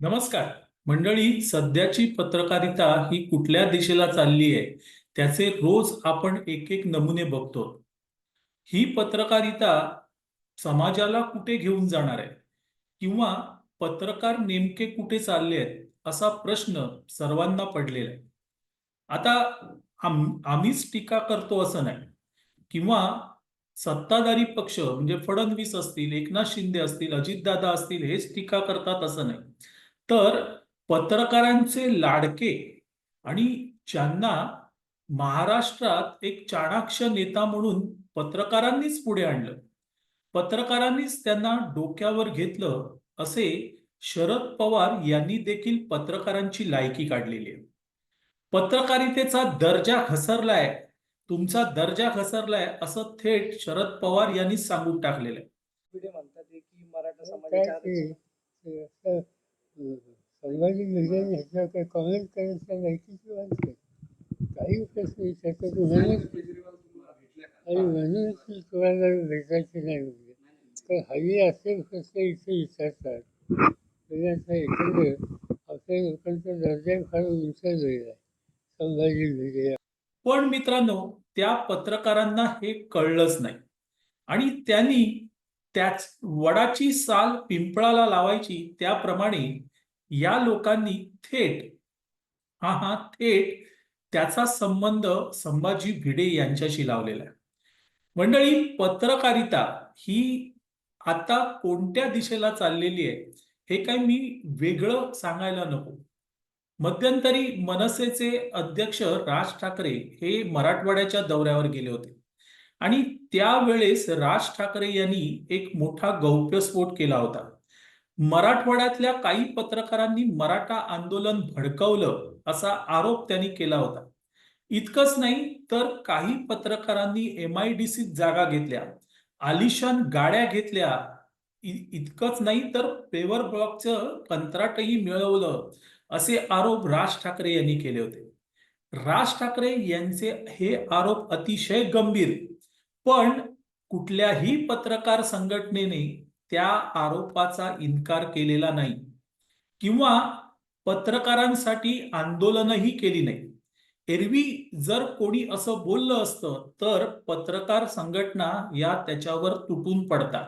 नमस्कार. मंडळी सध्याची पत्रकारिता ही कुठल्या दिशेला चालली आहे त्याचे रोज आपण एक एक नमुने बघतो. ही पत्रकारिता समाजाला कुठे घेऊन जाणार आहे? किंवा पत्रकार नेमके कुठे चालले आहेत असा प्रश्न सर्वांना पडलेला आहे. आता आम आम्हीच टीका करतो असं नाही. किंवा सत्ताधारी पक्ष म्हणजे फडणवीस असतील एकनाथ शिंदे असतील अजितदादा असतील हेच टीका करतात असं नाही. तर पत्रकारांचे लाडके आणि ज्यांना महाराष्ट्रात एक चाणाक्ष नेता म्हणून पत्रकारांनीच पुढे आणलं पत्रकारांनीच त्यांना डोक्यावर घेतलं असे शरद पवार यांनी देखील पत्रकारांची लायकी काढलेली आहे. पत्रकारितेचा दर्जा घसरलाय तुमचा दर्जा घसरलाय असं थेट शरद पवार यांनी सांगून टाकलेलं आहे. पिढी म्हणतात आहे काय समाजाच्या ह्याच्यावर काही कॉमेंट करायचं लायकीची माणसं काही प्रश्न विचारतात. म्हणून आणि म्हणून ती कोणाला भेटायची नाही म्हणजे. तर हवी असे प्रश्न इथे विचारतात. म्हणजे आता एकंदर आपल्या लोकांचा दर्जा फार उंच गेलेला आहे. संभाजी भिडे. पण मित्रांनो त्या पत्रकारांना हे कळलंच नाही. आणि त्यांनी त्याच वडाची साल पिंपळाला लावायची त्याप्रमाणे या लोकांनी थेट हा हा थेट त्याचा संबंध संभाजी भिडे यांच्याशी लावलेला आहे. मंडळी पत्रकारिता ही आता कोणत्या दिशेला चाललेली आहे हे काही मी वेगळं सांगायला नको. मध्यंतरी मनसेचे अध्यक्ष राज ठाकरे हे मराठवाड्याच्या दौऱ्यावर गेले होते. आणि त्यावेळेस राज ठाकरे यांनी एक मोठा गौप्यस्फोट केला होता. मराठवाड्यातल्या काही पत्रकारांनी मराठा आंदोलन भडकवलं असा आरोप त्यांनी केला होता. इतकंच नाही तर काही पत्रकारांनी एमआयडीसीत जागा घेतल्या आलिशान गाड्या घेतल्या. इतकंच नाही तर पेवर ब्लॉकचं कंत्राटही मिळवलं असे आरोप राज ठाकरे यांनी केले होते. राज ठाकरे यांचे हे आरोप अतिशय गंभीर पण कुठल्याही पत्रकार संघटनेने त्या आरोपाचा इन्कार केलेला नाही. किंवा पत्रकारांसाठी आंदोलनही केली नाही. एरवी जर कोणी असं बोललं असतं तर पत्रकार संघटना या त्याच्यावर तुटून पडतात.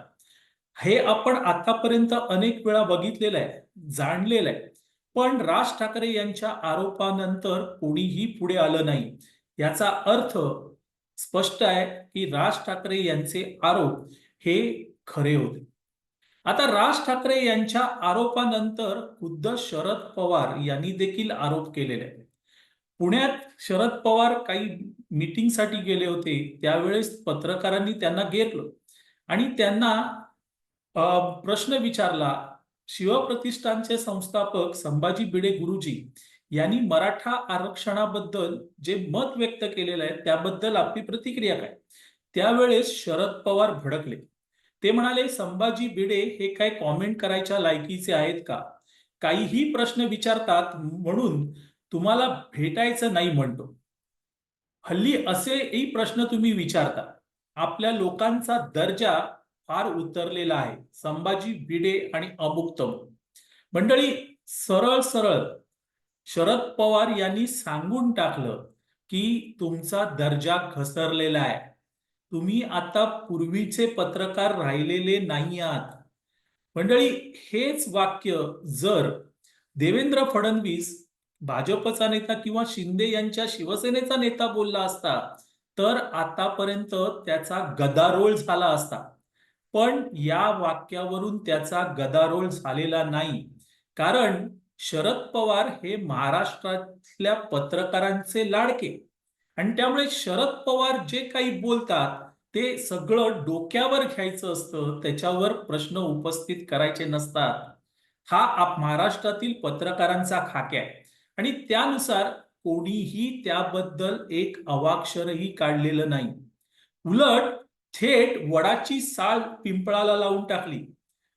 हे आपण आतापर्यंत अनेक वेळा बघितलेलं आहे जाणलेलं आहे. पण राज ठाकरे यांच्या आरोपानंतर कोणीही पुढे आलं नाही. याचा अर्थ स्पष्ट आहे की राज ठाकरे यांचे आरोप हे खरे होते. आता राज ठाकरे यांच्या आरोपानंतर खुद्द शरद पवार यांनी देखील आरोप केलेले आहेत. पुण्यात शरद पवार काही मिटिंगसाठी गेले होते त्यावेळेस पत्रकारांनी त्यांना घेरलं आणि त्यांना प्रश्न विचारला. शिवप्रतिष्ठानचे संस्थापक संभाजी भिडे गुरुजी यांनी मराठा आरक्षणाबद्दल जे मत व्यक्त केलेलं आहे त्याबद्दल आपली प्रतिक्रिया काय? त्यावेळेस शरद पवार भडकले. ते म्हणाले संभाजी भिडे हे काय कॉमेंट करायच्या लायकीचे आहेत का? काहीही प्रश्न विचारतात म्हणून तुम्हाला भेटायचं नाही म्हणतो. हल्ली असेही प्रश्न तुम्ही विचारता. आपल्या लोकांचा दर्जा फार उतरलेला आहे. संभाजी भिडे आणि अमुक्तम. मंडळी सरळ सरळ शरद पवार यांनी सांगून टाकलं की तुमचा दर्जा घसरलेला आहे. तुम्ही आता पूर्वीचे पत्रकार राहिलेले नाही आहात मंडळी हेच वाक्य जर देवेंद्र फडणवीस भाजपचा नेता किंवा शिंदे यांच्या शिवसेनेचा नेता बोलला असता तर आतापर्यंत त्याचा गदारोळ झाला असता. पण या वाक्यावरून त्याचा गदारोळ झालेला नाही. कारण शरद पवार हे महाराष्ट्रातल्या पत्रकारांचे लाडके. आणि त्यामुळे शरद पवार जे काही बोलतात ते सगळं डोक्यावर घ्यायचं असतं त्याच्यावर प्रश्न उपस्थित करायचे नसतात. हा आप महाराष्ट्रातील पत्रकारांचा खाक्या आहे. आणि त्यानुसार कोणीही त्याबद्दल एक अवाक्षरही काढलेलं नाही. उलट थेट वडाची साल पिंपळाला लावून टाकली.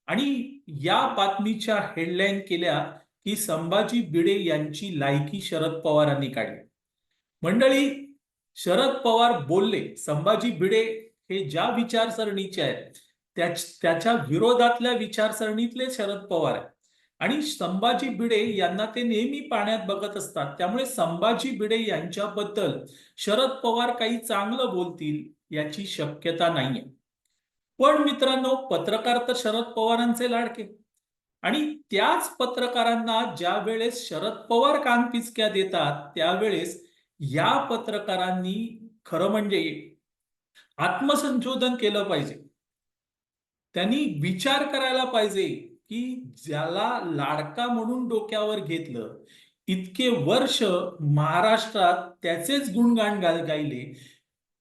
आणि या बातमीच्या हेडलाईन केल्या की संभाजी भिडे यांची लायकी शरद पवारांनी काढली. मंडळी शरद पवार बोलले संभाजी भिडे हे ज्या विचारसरणीचे आहेत त्याच्या विरोधातल्या विचारसरणीतले शरद पवार आहेत. आणि संभाजी भिडे यांना ते नेहमी पाण्यात बघत असतात. त्यामुळे संभाजी भिडे यांच्याबद्दल शरद पवार काही चांगलं बोलतील याची शक्यता नाहीये. पण मित्रांनो पत्रकार तर शरद पवारांचे लाडके. आणि त्याच पत्रकारांना ज्या वेळेस शरद पवार कानपिचक्या देतात त्यावेळेस या पत्रकारांनी खरं म्हणजे आत्मसंशोधन केलं पाहिजे. त्यांनी विचार करायला पाहिजे की ज्याला लाडका म्हणून डोक्यावर घेतलं इतके वर्ष महाराष्ट्रात त्याचेच गुणगान गायले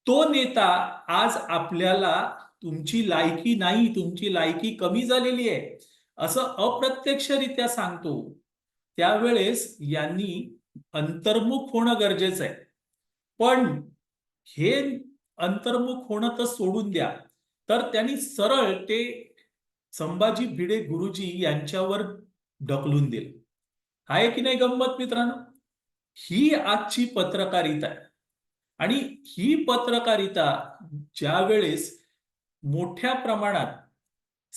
तो नेता आज आपल्याला तुमची लायकी नाही तुमची लायकी कमी झालेली आहे असं अप्रत्यक्षरित्या सांगतो. त्यावेळेस यांनी अंतर्मुख होणं गरजेचं आहे. पण हे अंतर्मुख होणं तर सोडून द्या. तर त्यांनी सरळ ते संभाजी भिडे गुरुजी यांच्यावर ढकलून दिले. आहे की नाही गंमत मित्रांनो? ही आजची पत्रकारिता आहे. आणि ही पत्रकारिता ज्या वेळेस मोठ्या प्रमाणात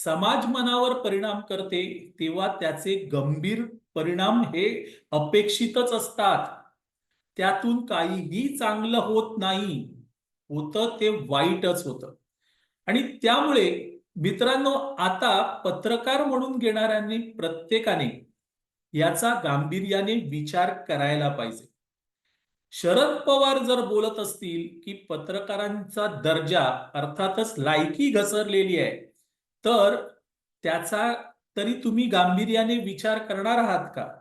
समाज मनावर परिणाम करते तेव्हा त्याचे गंभीर परिणाम हे अपेक्षितच असतात. त्यातून काहीही चांगलं होत नाही. होतं ते वाईटच होतं. आणि त्यामुळे मित्रांनो आता पत्रकार म्हणून घेणाऱ्यांनी प्रत्येकाने याचा गांभीर्याने विचार करायला पाहिजे. शरद पवार जर बोलत असतील की पत्रकारांचा दर्जा अर्थातच लायकी घसरलेली आहे तर त्याचा तरी तुम्ही गांभीर्याने विचार करणार आहात का?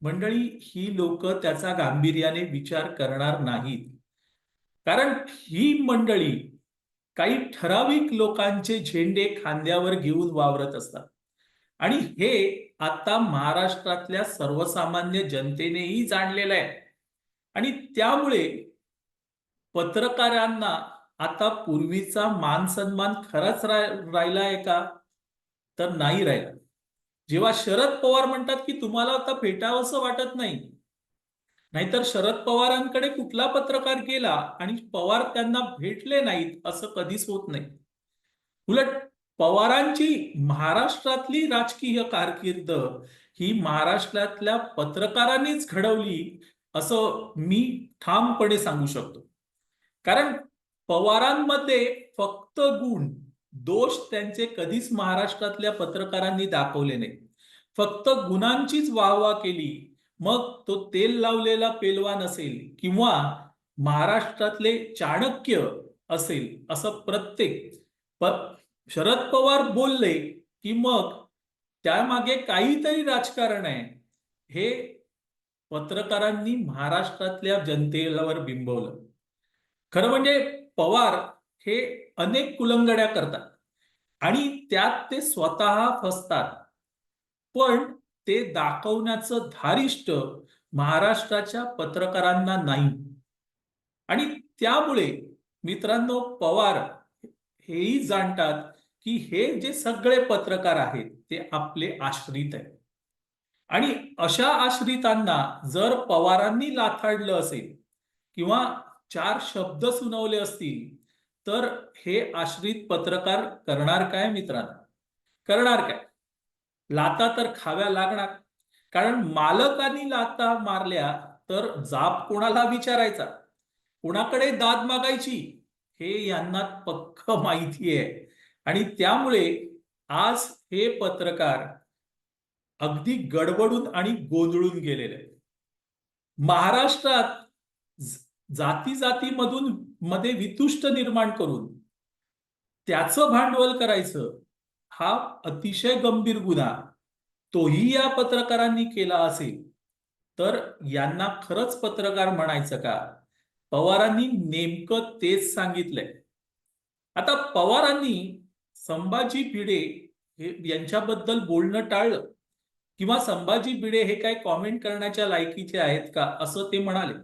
मंडळी ही लोक त्याचा गांभीर्याने विचार करणार नाहीत. कारण ही मंडळी काही ठराविक लोकांचे झेंडे खांद्यावर घेऊन वावरत असतात. आणि हे आता महाराष्ट्रातल्या सर्वसामान्य जनतेनेही जाणलेलं आहे. आणि त्यामुळे पत्रकारांना आता पूर्वीचा मान सन्मान खराच राहिला आहे का? तर नाही राहिला. जेव्हा शरद पवार म्हणतात की तुम्हाला आता भेटावंसं वाटत नाही. नाहीतर शरद पवारांकडे कुठला पत्रकार गेला आणि पवार त्यांना भेटले नाहीत असं कधीच होत नाही. उलट पवारांची महाराष्ट्रातली राजकीय कारकीर्द ही महाराष्ट्रातल्या पत्रकारांनीच घडवली असं मी ठामपणे सांगू शकतो. कारण पवारांमध्ये फक्त गुण दोष त्यांचे कधीच महाराष्ट्रातल्या पत्रकारांनी दाखवले नाही फक्त गुणांचीच वाहवा केली मग तो तेल लावलेला पेलवान असेल किंवा महाराष्ट्रातले चाणक्य असेल असं प्रत्येक प शरद पवार बोलले की मग त्यामागे काहीतरी राजकारण आहे. हे पत्रकारांनी महाराष्ट्रातल्या जनतेवर बिंबवलं. खरं म्हणजे पवार हे अनेक कुलंगड्या करतात. आणि त्यात ते स्वतः फसतात. पण ते दाखवण्याचं धारिष्ट महाराष्ट्राच्या पत्रकारांना नाही. आणि त्यामुळे मित्रांनो पवार हेही जाणतात की हे जे सगळे पत्रकार आहेत ते आपले आश्रित आहेत. आणि अशा आश्रितांना जर पवारांनी लाथाडलं असेल किंवा चार शब्द सुनावले असतील तर हे आश्रित पत्रकार करणार काय मित्रांनो? करणार काय? लाता तर खाव्या लागणार. कारण मालकांनी लाता मारल्या तर जाप कोणाला विचारायचा? कोणाकडे दाद मागायची? हे यांना पक्क माहिती आहे. आणि त्यामुळे आज हे पत्रकार अगदी गडबडून आणि गोंधळून गेलेले आहेत. महाराष्ट्रात जाती जातीमधून मध्ये वितुष्ट निर्माण करून त्याचं भांडवल करायचं हा अतिशय गंभीर गुन्हा. तोही या पत्रकारांनी केला असेल तर यांना खरंच पत्रकार म्हणायचं का? पवारांनी नेमकं तेच सांगितलंय. आता पवारांनी संभाजी भिडे हे यांच्याबद्दल बोलणं टाळलं किंवा संभाजी भिडे हे काय कॉमेंट करण्याच्या लायकीचे आहेत का असं ते म्हणाले.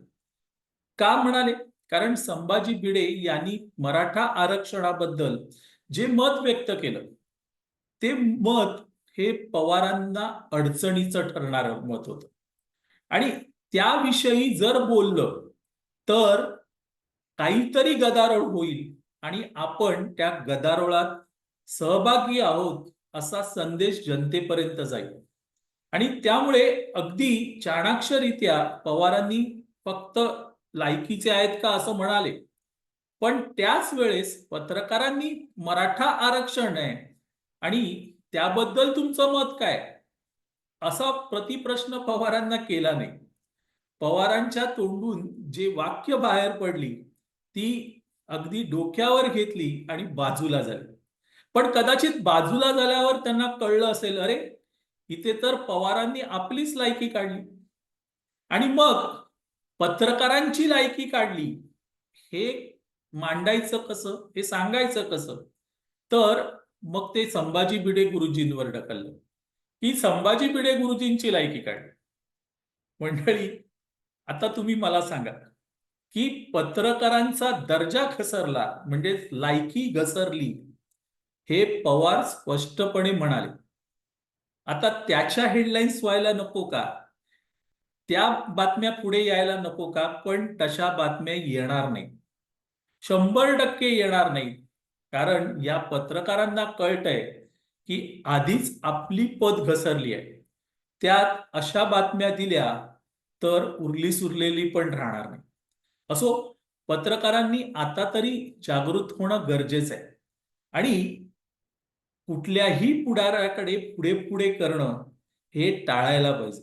का म्हणाले? कारण संभाजी भिडे यांनी मराठा आरक्षणाबद्दल जे मत व्यक्त केलं ते मत हे पवारांना अडचणीचं ठरणार मत होतं. आणि त्याविषयी जर बोललं तर काहीतरी गदारोळ होईल आणि आपण त्या गदारोळात सहभागी आहोत असा संदेश जनतेपर्यंत जाईल. आणि त्यामुळे अगदी चाणाक्षरित्या पवारांनी फक्त लायकीचे आहेत का असं म्हणाले. पण त्याच वेळेस पत्रकारांनी मराठा आरक्षण आहे आणि त्याबद्दल तुमचं मत काय? असा प्रतिप्रश्न पवारांना केला नाही. पवारांच्या तोंडून जे वाक्य बाहेर पडली ती अगदी डोक्यावर घेतली आणि बाजूला झाली. पण कदाचित बाजूला झाल्यावर त्यांना कळलं असेल अरे इथे तर पवारांनी आपलीच लायकी काढली. आणि मग पत्रकारांची लायकी काढली. हे मांडायचं कसं? हे सांगायचं कसं? तर मग ते संभाजी भिडे गुरुजींवर ढकललं. की संभाजी भिडे गुरुजींची लायकी काढली. मंडळी आता तुम्ही मला सांगा की पत्रकारांचा दर्जा घसरला म्हणजे लायकी घसरली हे पवार स्पष्टपणे म्हणाले. आता त्याच्या हेडलाईन्स व्हायला नको का? त्या बातम्या पुढे यायला नको का? पण तशा बातम्या येणार नाही शंभर टक्के येणार नाही कारण या पत्रकारांना कळत आहे की आधीच आपली पद घसरली आहे. त्यात अशा बातम्या दिल्या तर उरली सुरलेली पण राहणार नाही. असो पत्रकारांनी आता तरी जागृत होणं गरजेचं आहे. आणि कुठल्याही पुढाऱ्याकडे पुढे पुढे करणं हे टाळायला पाहिजे.